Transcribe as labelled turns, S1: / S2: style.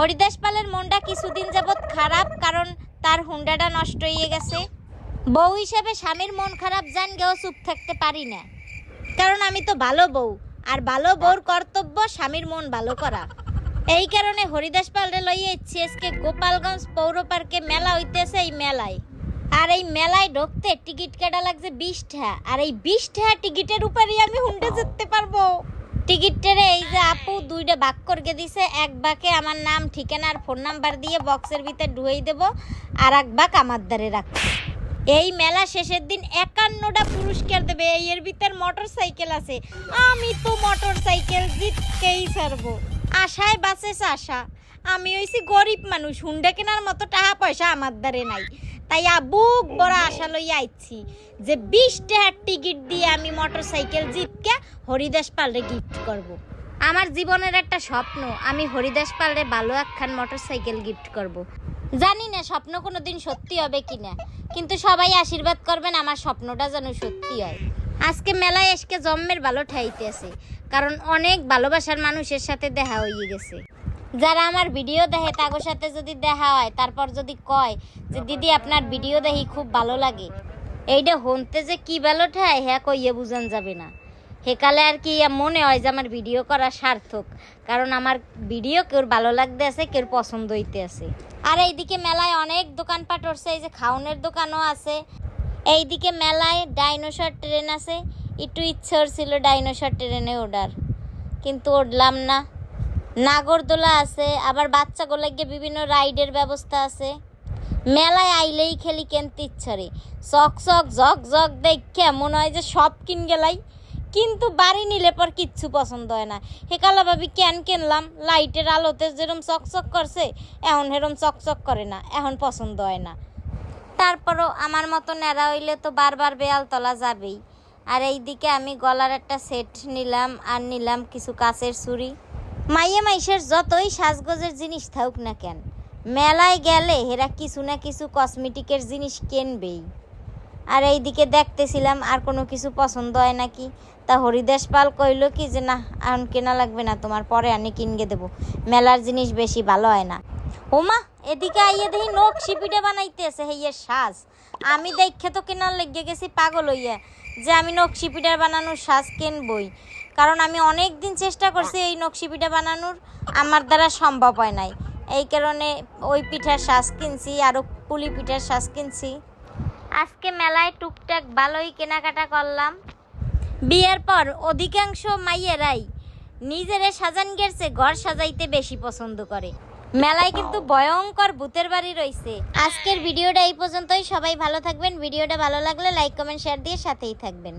S1: হরিদাস পালের মনটা কিছুদিন যাবৎ খারাপ, কারণ তার হুন্ডাটা নষ্ট হয়ে গেছে। বউ হিসেবে স্বামীর মন খারাপ জান গেও চুপ থাকতে পারি না। কারণ আমি তো ভালো বউ, আর ভালো বউর কর্তব্য স্বামীর মন ভালো করা। এই কারণে হরিদাস পালরে লইয়ে আজকে গোপালগঞ্জ পৌর পার্কে মেলা হইতেছে এই মেলায়। আর এই মেলায় ঢুকতে টিকিট কাটা লাগছে বিশ টাকা আর এই বিশ টাকা টিকিটের উপরেই আমি হুন্ডে যেতে পারব। টিকিটটারে এই যে আপু দুইটা ভাগ করে দিছে, এক বাকে আমার নাম, ঠিকানা আর ফোন নাম্বার দিয়ে বক্সের ভিতরে ঢুয়েই দেবো, আর এক বাক আমার দ্বারে রাখছে এই মেলা শেষের দিন একান্নটা পুরস্কার দেবে, এই এর ভিতর মোটর সাইকেল আছে। আমি তো মোটর সাইকেল জিতকেই ছাড়বো। আশায় বাঁচেছে আশা। আমি হইছি গরিব মানুষ, হুন্ডা কেনার মতো টাকা পয়সা আমার দ্বারে নাই। তাই আবু বড় আশা লইয়া আইছি যে বিশ টাকার টিকিট দিয়ে আমি মোটর সাইকেল জিতকে হরিদাস পালরে গিফট করব। আমার জীবনের একটা স্বপ্ন, আমি হরিদাস পালরে ভালো একখান মোটর সাইকেল গিফট করব। জানি না স্বপ্ন কোনো দিন সত্যি হবে কি না কিন্তু সবাই আশীর্বাদ করবেন আমার স্বপ্নটা যেন সত্যি হয় আজকে মেলায় এসকে জন্মের ভালো ঠাইতেছে কারণ অনেক ভালোবাসার মানুষের সাথে দেখা হয়ে গেছে যারা আমার ভিডিও দেখে, তাগোর সাথে যদি দেখা হয়, তারপর যদি কয় যে, দিদি, আপনার ভিডিও দেখি খুব ভালো লাগে। এইটা হনতে যে কি ভালো ঠায় হ্যাঁ কইয়ে বুঝান যাবে না। হেকালে আর কি মনে হয় যে, আমার ভিডিও করা সার্থক। কারণ আমার ভিডিও কেউ ভালো লাগতে আছে কেউ পছন্দ হইতে আছে। আর এইদিকে মেলায় অনেক দোকানপাট উঠছে, এই যে খাউনের দোকানও আছে। এইদিকে মেলায় ডাইনোসর ট্রেন আছে। একটু ইচ্ছে ছিল ডাইনোসর ট্রেনে ওঠার। কিন্তু উঠলাম না। নাগরদোলা আছে, আবার বাচ্চাগুলো গিয়ে বিভিন্ন রাইডের ব্যবস্থা আছে। মেলায় আইলেই খেলি কিনতে ইচ্ছা রে। চক চক, ঝক জক দেখে মনে হয় যে সব কিন গেলাই। কিন্তু বাড়ি নিলে পর কিচ্ছু পছন্দ হয় না। হেকালা ভাবি কেন কিনলাম। লাইটের আলোতে যেরম চকচক করছে, এখন হেরম চকচক করে না, এখন পছন্দ হয় না। তারপরও আমার মতো ন্যাড়া হইলে তো বারবার বেয়াল তলা যাবেই। আর এইদিকে আমি গলার একটা সেট নিলাম, আর নিলাম কিছু কাচের ছুরি। মাইয়ে মাইশের যতই সাজগোজের জিনিস থাকুক না কেন, মেলায় গেলে হেরা কিছু না কিছু কসমেটিকের জিনিস কিনবেই। আর এইদিকে দেখতেছিলাম আর কোনো কিছু পছন্দ হয় নাকি? তা হরিদাস পাল কইলো কি যে না এখন কেনা লাগবে না, তোমার পরে আনি, কিনগে দেবো। মেলার জিনিস বেশি ভালো হয় না। ওমা, এদিকে আইয়ে দেখি নকশি পিঠে বানাইতেছে হেইয়ের সাজ। আমি দেখে তো কেনার লেগে গেছি পাগল হইয়া, যে আমি নকশি পিঠা বানানোর সাজ কিনবই। কারণ আমি অনেক দিন চেষ্টা করছি এই নকশি পিঠা বানানোর, আমার দ্বারা সম্ভব হয় নাই। এই কারণে ওই পিঠার শ্বাস কিনছি আরও পুলি পিঠার শ্বাস কিনছি। আজকে মেলায় টুকটাক ভালোই কেনাকাটা করলাম। বিয়ের পর অধিকাংশ মাইয়েরাই নিজেরে সাজান গেছে ঘর সাজাইতে বেশি পছন্দ করে। মেলায় কিন্তু ভয়ঙ্কর ভূতের বাড়ি রয়েছে। আজকের ভিডিওটা এই পর্যন্তই। সবাই ভালো থাকবেন। ভিডিওটা ভালো লাগলে লাইক, কমেন্ট, শেয়ার দিয়ে সাথেই থাকবেন।